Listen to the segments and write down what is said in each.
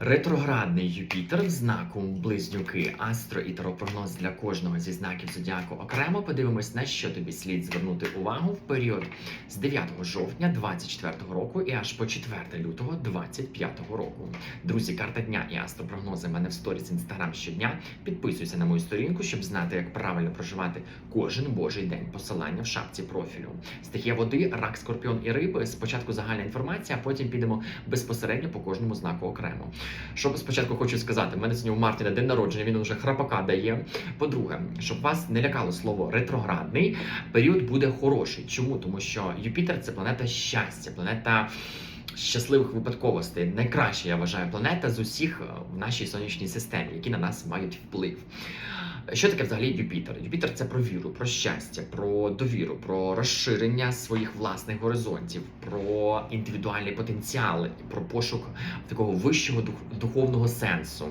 Ретроградний Юпітер в знаку Близнюки, астро і таропрогноз для кожного зі знаків зодіаку окремо. Подивимось, на що тобі слід звернути увагу в період з 9 жовтня 24 року і аж по 4 лютого 25 року. Друзі, карта дня і астропрогнози в мене в сторіс інстаграм щодня. Підписуйся на мою сторінку, щоб знати, як правильно проживати кожен божий день. Посилання в шапці профілю. Стихія води, рак, скорпіон і риби. Спочатку загальна інформація, а потім підемо безпосередньо по кожному знаку окремо. Що спочатку хочу сказати, в мене сьогодні у Мартіна день народження, він вже храпака дає. По-друге, щоб вас не лякало слово ретроградний, період буде хороший. Чому? Тому що Юпітер це планета щастя, планета. Щасливих випадковостей найкраща, я вважаю, планета з усіх в нашій сонячній системі, які на нас мають вплив. Що таке взагалі Юпітер? Юпітер це про віру, про щастя, про довіру, про розширення своїх власних горизонтів, про індивідуальний потенціал, про пошук такого вищого дух- духовного сенсу.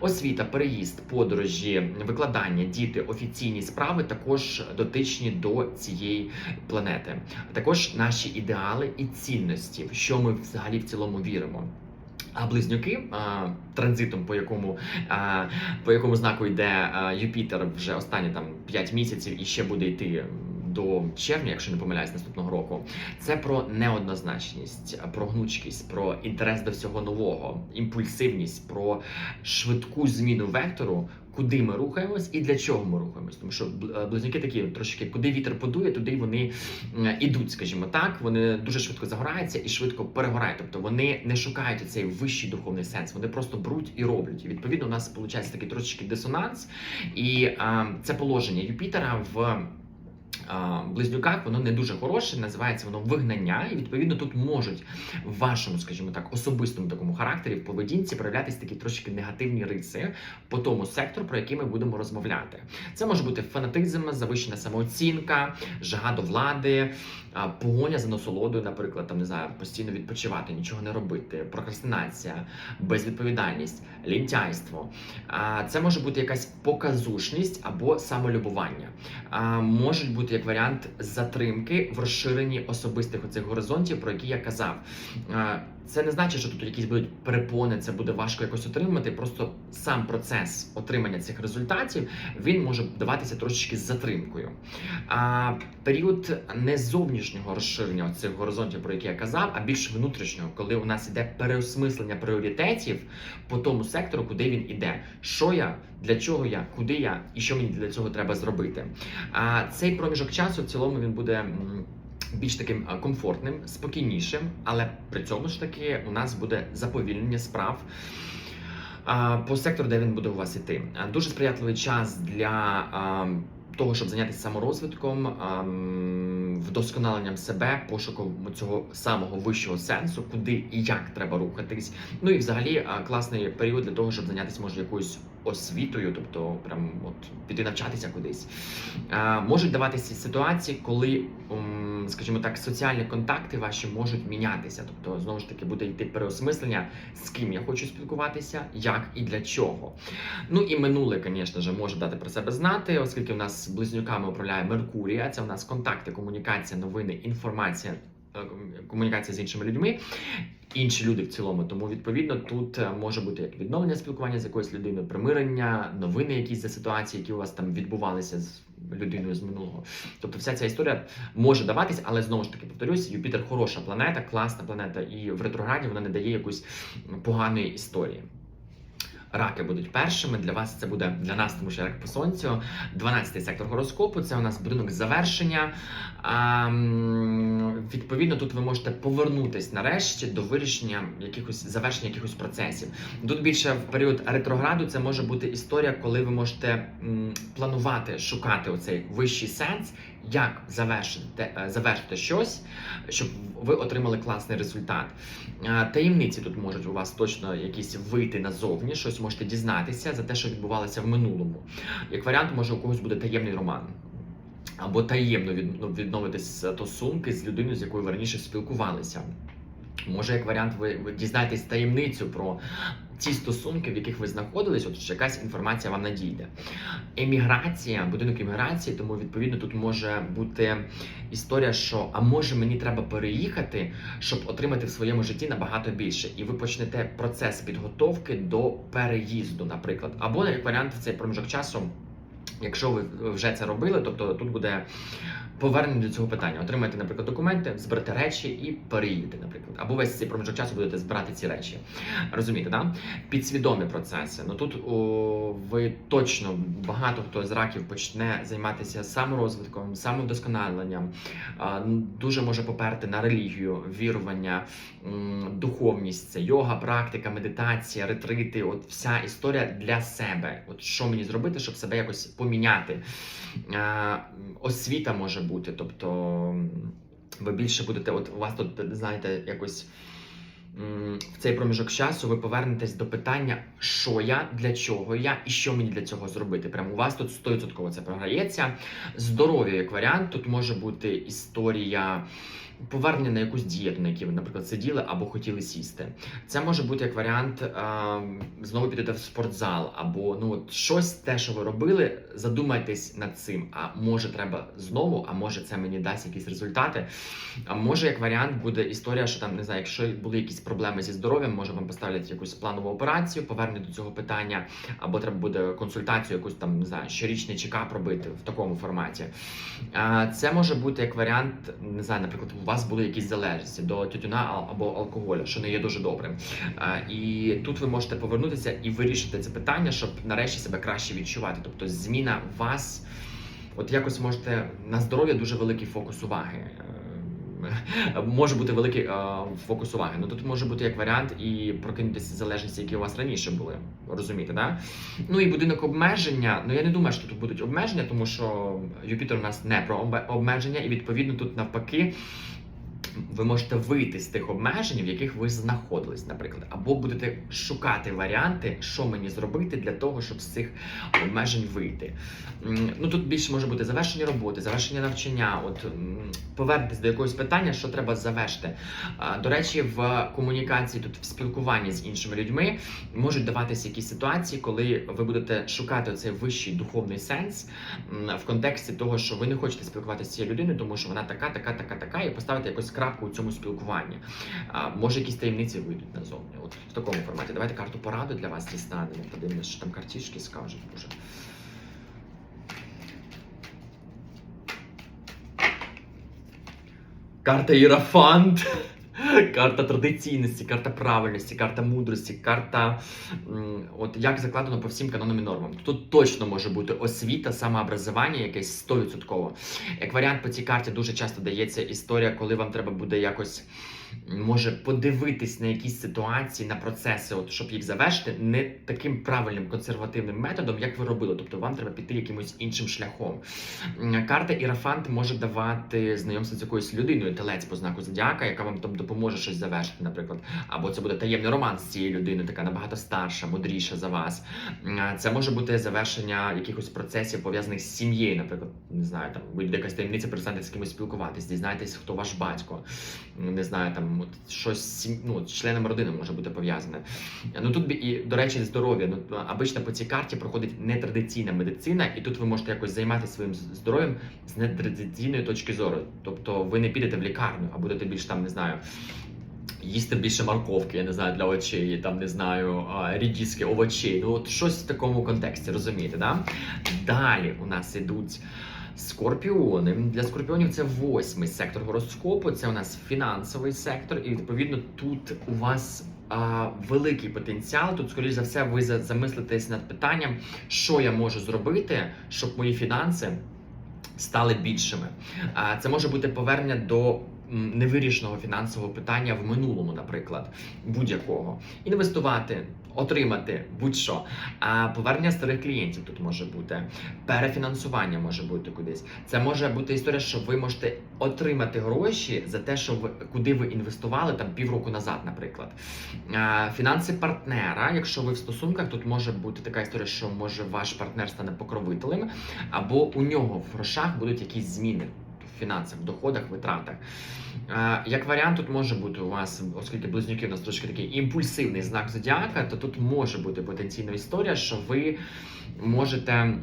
Освіта, переїзд, подорожі, викладання, діти, офіційні справи також дотичні до цієї планети. Також наші ідеали і цінності, в що ми взагалі в цілому віримо. А близнюки, транзитом, по якому по якому знаку йде Юпітер вже останні там 5 місяців і ще буде йти до червня, якщо не помиляюсь, наступного року. Це про неоднозначність, про гнучкість, про інтерес до всього нового, імпульсивність, про швидку зміну вектору. Куди ми рухаємось і для чого ми рухаємось? Тому що е, близнюки такі трошки, куди вітер подує, туди вони м, ідуть, скажімо так. Вони дуже швидко загораються і швидко перегорають. Тобто вони не шукають цей вищий духовний сенс, вони просто бруть і роблять. І відповідно у нас виходить такий трошечки дисонанс, і а, це положення Юпітера в. Близнюках воно не дуже хороше, називається воно вигнання, і відповідно тут можуть в вашому, скажімо так, особистому такому характері в поведінці проявлятися такі трошки негативні риси по тому сектору, про який ми будемо розмовляти. Це може бути фанатизм, завищена самооцінка, жага до влади, погоня за насолодою, наприклад, там не знаю, постійно відпочивати, нічого не робити, прокрастинація, безвідповідальність, лінтяйство. Це може бути якась показушність або самолюбування. Можуть бути як варіант затримки в розширенні особистих оцих горизонтів, про які я казав. Це не значить, що тут якісь будуть перепони, це буде важко якось отримати. Просто сам процес отримання цих результатів він може даватися трошечки з затримкою. А період не зовнішнього розширення цих горизонтів, про які я казав, а більш внутрішнього, коли у нас іде переосмислення пріоритетів по тому сектору, куди він іде. Що я, для чого я, куди я і що мені для цього треба зробити. А цей проміжок часу в цілому він буде. Більш таким комфортним, спокійнішим, але при цьому ж таки у нас буде заповільнення справ по сектору, де він буде у вас іти. Дуже сприятливий час для того, щоб зайнятися саморозвитком, вдосконаленням себе, пошуком цього самого вищого сенсу, куди і як треба рухатись. Ну і взагалі класний період для того, щоб зайнятися може якоюсь освітою, тобто прям от піти навчатися кудись. Можуть даватися ситуації, коли, скажімо так, соціальні контакти ваші можуть мінятися. Тобто, знову ж таки, буде йти переосмислення, з ким я хочу спілкуватися, як і для чого. Ну і минуле, звісно ж, може дати про себе знати, оскільки в нас близнюками управляє Меркурія. Це в нас контакти, комунікація, новини, інформація, е, комунікація з іншими людьми. Інші люди в цілому, тому відповідно тут е, може бути як відновлення спілкування з якоюсь людиною, примирення, новини якісь за ситуації, які у вас там відбувалися з людиною з минулого. Тобто, вся ця історія може даватись, але знову ж таки повторюсь, Юпітер хороша планета, класна планета, і в ретрограді вона не дає якоїсь поганої історії. Раки будуть першими. Для вас це буде для нас, тому що рак по сонцю. 12-й сектор гороскопу. Це у нас будинок завершення. А, відповідно, тут ви можете повернутись нарешті до вирішення якихось завершення якихось процесів. Тут більше в період ретрограду це може бути історія, коли ви можете планувати, шукати оцей вищий сенс, як завершити, е, завершити щось, щоб ви отримали класний результат. Е, Таємниці тут можуть у вас точно якісь вийти назовні, щось можете дізнатися за те, що відбувалося в минулому. Як варіант, може у когось буде таємний роман. Або таємно ну, відновити стосунки з людиною, з якою ви раніше спілкувалися. Може, як варіант, ви, ви дізнаєтесь таємницю про ті стосунки, в яких ви знаходились, от якась інформація вам надійде. Еміграція, будинок еміграції, тому відповідно тут може бути історія, що а може мені треба переїхати, щоб отримати в своєму житті набагато більше. І ви почнете процес підготовки до переїзду, наприклад, або як варіант в цей проміжок часу. Якщо ви вже це робили, тобто тут буде повернення до цього питання. Отримаєте, наприклад, документи, зберете речі і переїдете, наприклад. Або весь цей проміжок часу будете збирати ці речі. Розумієте, да? Підсвідомі процеси. Ну тут о, ви точно багато хто з раків почне займатися саморозвитком, самовдосконаленням, дуже може поперти на релігію, вірування, духовність, це йога, практика, медитація, ретрити. От вся історія для себе. От що мені зробити, щоб себе якось поміняти. А, освіта може бути, тобто ви більше будете, от у вас тут, знаєте, якось. В цей проміжок часу ви повернетесь до питання, що я, для чого я і що мені для цього зробити. Прямо у вас тут 100% це програється. Здоров'я як варіант, тут може бути історія повернення на якусь дієту, на якій ви, наприклад, сиділи або хотіли сісти. Це може бути як варіант а, знову підете в спортзал, або ну от щось те, що ви робили, задумайтесь над цим. А може треба знову, а може це мені дасть якісь результати. А може, як варіант, буде історія, що там не знаю, якщо були якісь проблеми зі здоров'ям, може вам поставлять якусь планову операцію, повернуть до цього питання, або треба буде консультацію, якусь там не знаю, щорічний чекап робити в такому форматі. А, Це може бути як варіант, не знаю, наприклад, вас були якісь залежності до тютюна або алкоголю, що не є дуже добрим. І тут ви можете повернутися і вирішити це питання, щоб нарешті себе краще відчувати. Тобто зміна вас, от якось можете на здоров'я дуже великий фокус уваги. Е, Може бути великий е, фокус уваги. Ну тут може бути як варіант і прокинутися залежності, які у вас раніше були. Розумієте, да? Ну і будинок обмеження. Ну я не думаю, що тут будуть обмеження, тому що Юпітер у нас не про обмеження, і відповідно тут навпаки. Ви можете вийти з тих обмежень, в яких ви знаходились, наприклад, або будете шукати варіанти, що мені зробити для того, щоб з цих обмежень вийти. Ну тут більше може бути завершення роботи, завершення навчання. От м, повернутись до якогось питання, що треба завершити. До речі, в комунікації тут в спілкуванні з іншими людьми можуть даватися якісь ситуації, коли ви будете шукати цей вищий духовний сенс в контексті того, що ви не хочете спілкуватися з цією людиною, тому що вона така, така, така, така, і поставити якусь крапку у цьому спілкуванні. А, може, якісь таємниці вийдуть назовні. От в такому форматі. Давайте карту поради для вас дістанемо. Подивимося, що там картішки скажуть. Боже. Карта Ірафант. Карта традиційності, карта правильності, карта мудрості, карта от як закладено по всім канонам і нормам. Тут точно може бути освіта, самообразування якесь 100%. Як варіант по цій карті дуже часто дається історія, коли вам треба буде якось може подивитись на якісь ситуації, на процеси, от щоб їх завершити, не таким правильним консервативним методом, як ви робили. Тобто вам треба піти якимось іншим шляхом. Карта Ірафант може давати знайомство з якоюсь людиною, телець по знаку зодіака, яка вам там допоможе щось завершити, наприклад. Або це буде таємний роман з цією людиною, така набагато старша, мудріша за вас. Це може бути завершення якихось процесів пов'язаних з сім'єю, наприклад, не знаю, там вийде якась таємниця, перестанете з кимось спілкуватись, дізнаєтесь, хто ваш батько. Не знаю, там от щось ну, членом родини може бути пов'язане. Ну тут і до речі, здоров'я. Ну обично по цій карті проходить нетрадиційна медицина, і тут ви можете якось займатися своїм здоров'ям з нетрадиційної точки зору. Тобто ви не підете в лікарню, а будете більш там, не знаю. Їсти більше морковки, я не знаю, для очей, там не знаю, рідіски, овочей. Ну от щось в такому контексті, розумієте, да? Далі у нас ідуть скорпіони. Для скорпіонів це восьмий сектор гороскопу. Це у нас фінансовий сектор, і відповідно тут у вас великий потенціал. Тут, скоріш за все, ви за- замислитесь над питанням, що я можу зробити, щоб мої фінанси стали більшими. А, Це може бути повернення до невирішеного фінансового питання в минулому, наприклад, будь-якого. Інвестувати, отримати будь-що. А повернення старих клієнтів тут може бути, перефінансування може бути кудись. Це може бути історія, що ви можете отримати гроші за те, що ви куди ви інвестували там півроку назад, наприклад. Фінанси партнера, якщо ви в стосунках, тут може бути така історія, що може ваш партнер стане покровителем, або у нього в грошах будуть якісь зміни. Фінансах, доходах, витратах. Е, Як варіант, тут може бути у вас, оскільки близнюки у нас трошки такий імпульсивний знак зодіака, то тут може бути потенційна історія, що ви можете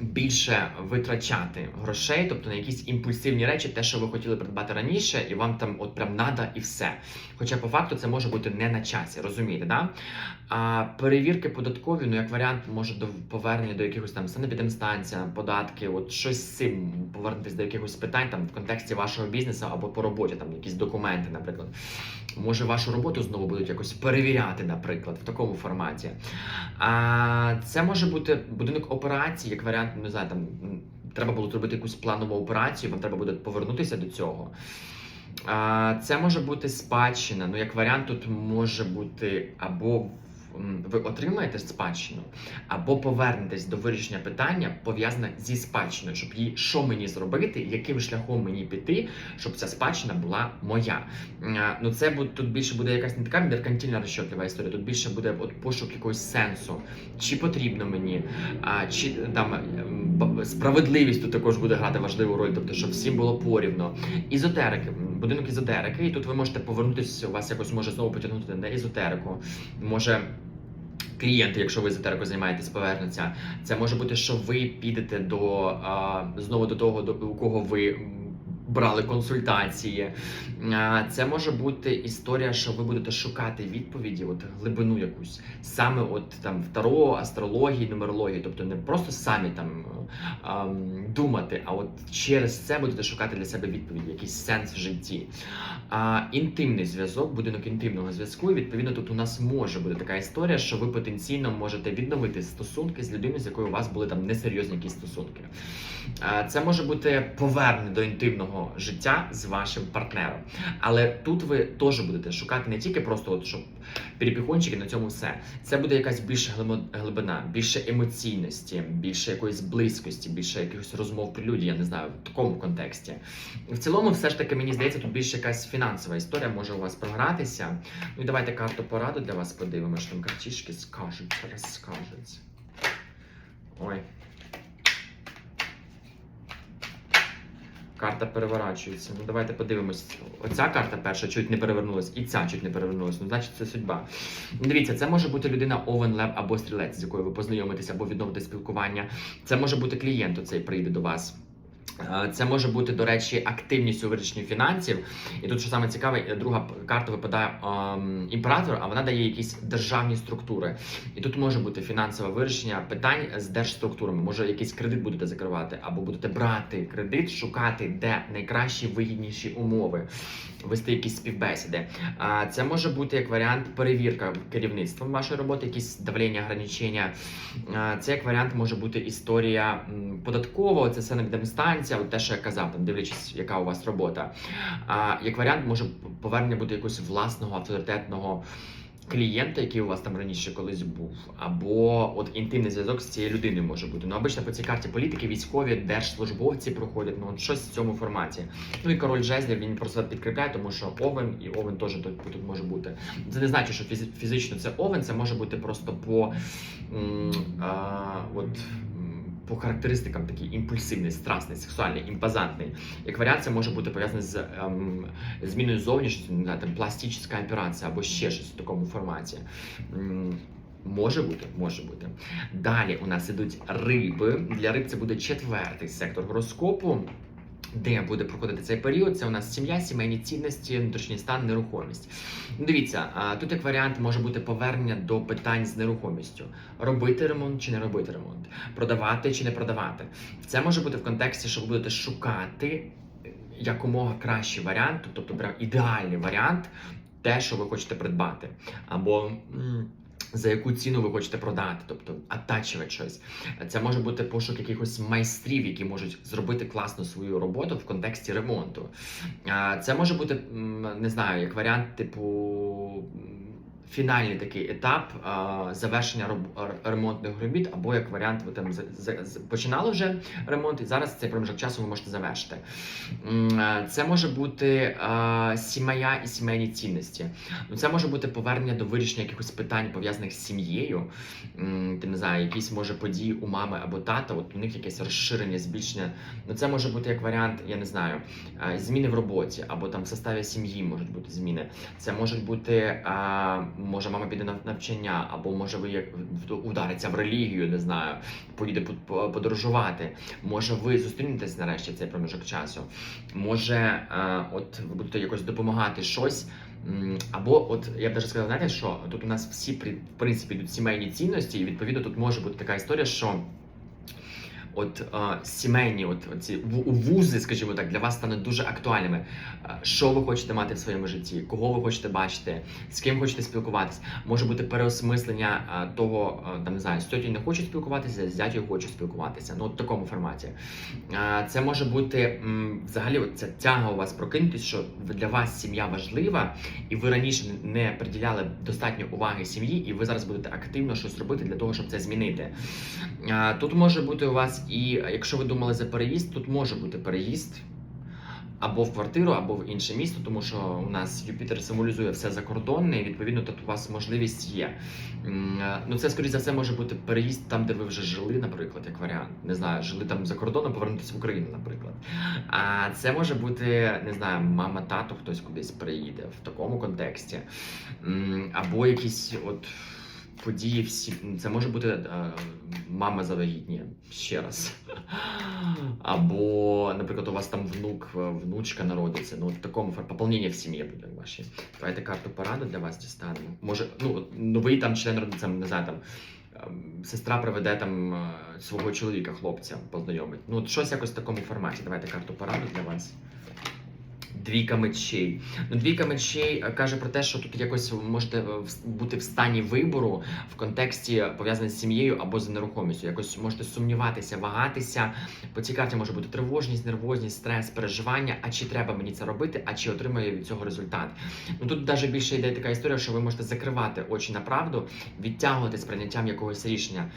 більше витрачати грошей, тобто на якісь імпульсивні речі, те, що ви хотіли придбати раніше, і вам там от прям надо і все. Хоча по факту це може бути не на часі, розумієте, да? А перевірки податкові, ну як варіант, може до повернення до якихось там санепідемстанція, податки, от щось з цим повернутися до якихось питань там в контексті вашого бізнесу або по роботі, там якісь документи, наприклад. Може, вашу роботу знову будуть якось перевіряти, наприклад, в такому форматі. А це може бути будинок операції, як варіант, не знаю, там треба було зробити якусь планову операцію, вам треба буде повернутися до цього. А, Це може бути спадщина. Ну, як варіант, тут може бути або ви отримаєте спадщину, або повернетесь до вирішення питання, пов'язане зі спадщиною, щоб її що мені зробити, яким шляхом мені піти, щоб ця спадщина була моя. Ну, це буде тут більше буде якась не така меркантильна розчотлива історія. Тут більше буде от пошук якогось сенсу, чи потрібно мені, а, чи там справедливість тут також буде грати важливу роль, тобто, щоб всім було порівно. Ізотерики, будинок ізотерики, і тут ви можете повернутися, у вас якось може знову потягнути на езотерику. Може. Клієнти, якщо ви езотерикою займаєтесь, повернуться. Це може бути, що ви підете до знову до того, до у кого ви брали консультації. Це може бути історія, що ви будете шукати відповіді, от глибину якусь, саме от там в таро, астрології, нумерології, тобто не просто самі там думати, а от через це будете шукати для себе відповіді, якийсь сенс в житті. Інтимний зв'язок, будинок інтимного зв'язку. І відповідно тут у нас може бути така історія, що ви потенційно можете відновити стосунки з людиною, з якою у вас були там несерйозні якісь стосунки. Це може бути повернення до інтимного життя з вашим партнером. Але тут ви теж будете шукати не тільки просто, от, щоб перепіхончики на цьому все. Це буде якась більша глибина, більше емоційності, більше якоїсь близькості, більше якихось розмов при люді, я не знаю, в такому контексті. В цілому, все ж таки, мені здається, тут більше якась фінансова історія може у вас програтися. Ну і давайте карту пораду для вас подивимося, що там картішки скажуть, розкажуть. Ой. Карта переворачується. Ну давайте подивимось. Оця карта перша чуть не перевернулась, і ця чуть не перевернулась. Ну, значить, це судьба. Дивіться, це може бути людина Овен, Лев або стрілець, з якою ви познайомитесь або відновите спілкування. Це може бути клієнт, оцей прийде до вас. Е, Це може бути, до речі, активність у вирішенні фінансів. І тут, що саме цікаве, е, друга карта випадає ем, імператор, а вона дає якісь державні структури. І тут може бути фінансове вирішення питань з держструктурами. Може, якийсь кредит будете закривати, або будете брати кредит, шукати, де найкращі вигідніші умови, вести якісь співбесіди. А це може бути як варіант перевірка керівництвом вашої роботи, якісь давлення, ограничення. Це як варіант може бути історія м, податкова, це санепідемстанція, от те, що я казав, там дивлячись, яка у вас робота. А як варіант може повернення бути якогось власного авторитетного. Клієнта, який у вас там раніше колись був, або от інтимний зв'язок з цією людиною може бути. Ну, обично по цій карті політики, військові, держслужбовці проходять, ну от щось в цьому форматі. Ну і король жезлів він просто підкріпляє, тому що овен і овен теж тут, тут може бути. Це не значить, що фізично це овен, це може бути просто по м, а, от. По характеристикам такий імпульсивний, страсний, сексуальний, імпозантний. Як варіант, це може бути пов'язане з ем, зміною знаю, там пластична операція або ще щось в такому форматі. Може бути, може бути. Далі у нас ідуть риби. Для риб це буде четвертий сектор гороскопу. Де буде проходити цей період? Це у нас сім'я, сімейні цінності, внутрішній стан, нерухомість. Дивіться, тут як варіант може бути повернення до питань з нерухомістю: робити ремонт чи не робити ремонт, продавати чи не продавати. Це може бути в контексті, що ви будете шукати якомога кращий варіант, тобто ідеальний варіант, те, що ви хочете придбати, або за яку ціну ви хочете продати, тобто оттачувати щось. Це може бути пошук якихось майстрів, які можуть зробити класну свою роботу в контексті ремонту. Це може бути, не знаю, як варіант, типу. Фінальний такий етап а, завершення роб- ремонтних робіт, або як варіант, ви там з- починали вже ремонт, і зараз цей проміжок часу ви можете завершити. Е, Це може бути а, сім'я і сімейні цінності. Ну, це може бути повернення до вирішення якихось питань пов'язаних з сім'єю. Ти не знаю, якісь може події у мами або тата, от у них якесь розширення, збільшення. Ну це може бути як варіант, я не знаю, е, зміни в роботі, або там в составі сім'ї можуть бути зміни. Це можуть бути, а, може, мама піде на навчання, або може ви як удариться в релігію, не знаю, поїде по- по- подорожувати. Може, ви зустрінетесь нарешті цей проміжок часу. Може, е, от ви будете якось допомагати щось. Або, от я б даже сказав, знаєте, що тут у нас всі при- в принципі йдуть сімейні цінності, і відповідно тут може бути така історія, що от е, сімейні, от ці вузи, скажімо так, для вас стануть дуже актуальними. Е, Що ви хочете мати в своєму житті, кого ви хочете бачити, з ким хочете спілкуватися. Може бути переосмислення е, того, е, там не знаю, з тьотю не хочу спілкуватися, з дядькою хочу спілкуватися. Ну, в такому форматі. Е, Це може бути м, взагалі от ця тяга у вас прокинутись, що для вас сім'я важлива, і ви раніше не приділяли достатньо уваги сім'ї, і ви зараз будете активно щось робити для того, щоб це змінити. А, Тут може бути у вас і якщо ви думали за переїзд, тут може бути переїзд. Або в квартиру, або в інше місто, тому що у нас Юпітер символізує все закордонне, і відповідно тут у вас можливість є. Е, Ну це скоріш за все може бути переїзд там, де ви вже жили, наприклад, як варіант. Не знаю, жили там за кордоном, повернутися в Україну, наприклад. А це може бути, не знаю, мама, тато, хтось кудись приїде в такому контексті. Або якісь от події всі. Це може бути е, мама завагітніє ще раз. Або, наприклад, у вас там внук, е, внучка народиться. Ну, в такому поповнення в сім'ї буде ваші. Давайте карту поради для вас дістанемо. Може, ну, новий там член родиться, не знаю, там. ем, Сестра приведе там е, свого чоловіка, хлопця, познайомить. Ну, от щось якось в такому форматі. Давайте карту пораду для вас. Двійка мечей. Ну, двійка мечей е, каже про те, що тут якось ви можете е, бути в стані вибору в контексті пов'язаний з сім'єю або з нерухомістю. Якось можете сумніватися, вагатися. По цій карті може бути тривожність, нервозність, стрес, переживання. А чи треба мені це робити, а чи отримаю від цього результат? Ну тут навіть більше йде така історія, що ви можете закривати очі на правду, відтягувати з прийняттям якогось рішення.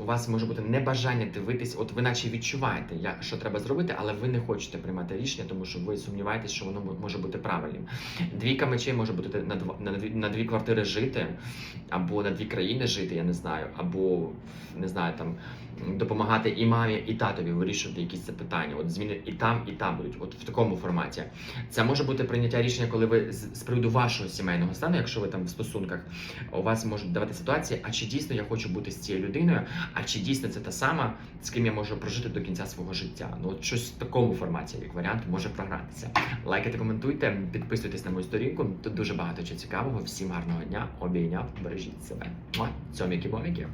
У вас може бути небажання дивитись, от ви наче відчуваєте, що треба зробити, але ви не хочете приймати рішення, тому що ви сумніваєтесь, що воно може бути правильним. Двійка мечей може бути на дві, на дві квартири жити, або на дві країни жити, я не знаю, або не знаю там. Допомагати і мамі, і татові вирішувати якісь запитання. От зміни і там, і там будуть, от в такому форматі. Це може бути прийняття рішення, коли ви з приводу вашого сімейного стану, якщо ви там в стосунках, у вас можуть давати ситуації, а чи дійсно я хочу бути з цією людиною, а чи дійсно це та сама, з ким я можу прожити до кінця свого життя? Ну от щось в такому форматі, як варіант, може програтися. Лайкайте, коментуйте, підписуйтесь на мою сторінку. Тут дуже багато чого цікавого. Всім гарного дня, обійняв, бережіть себе. Цьоміки-боміки.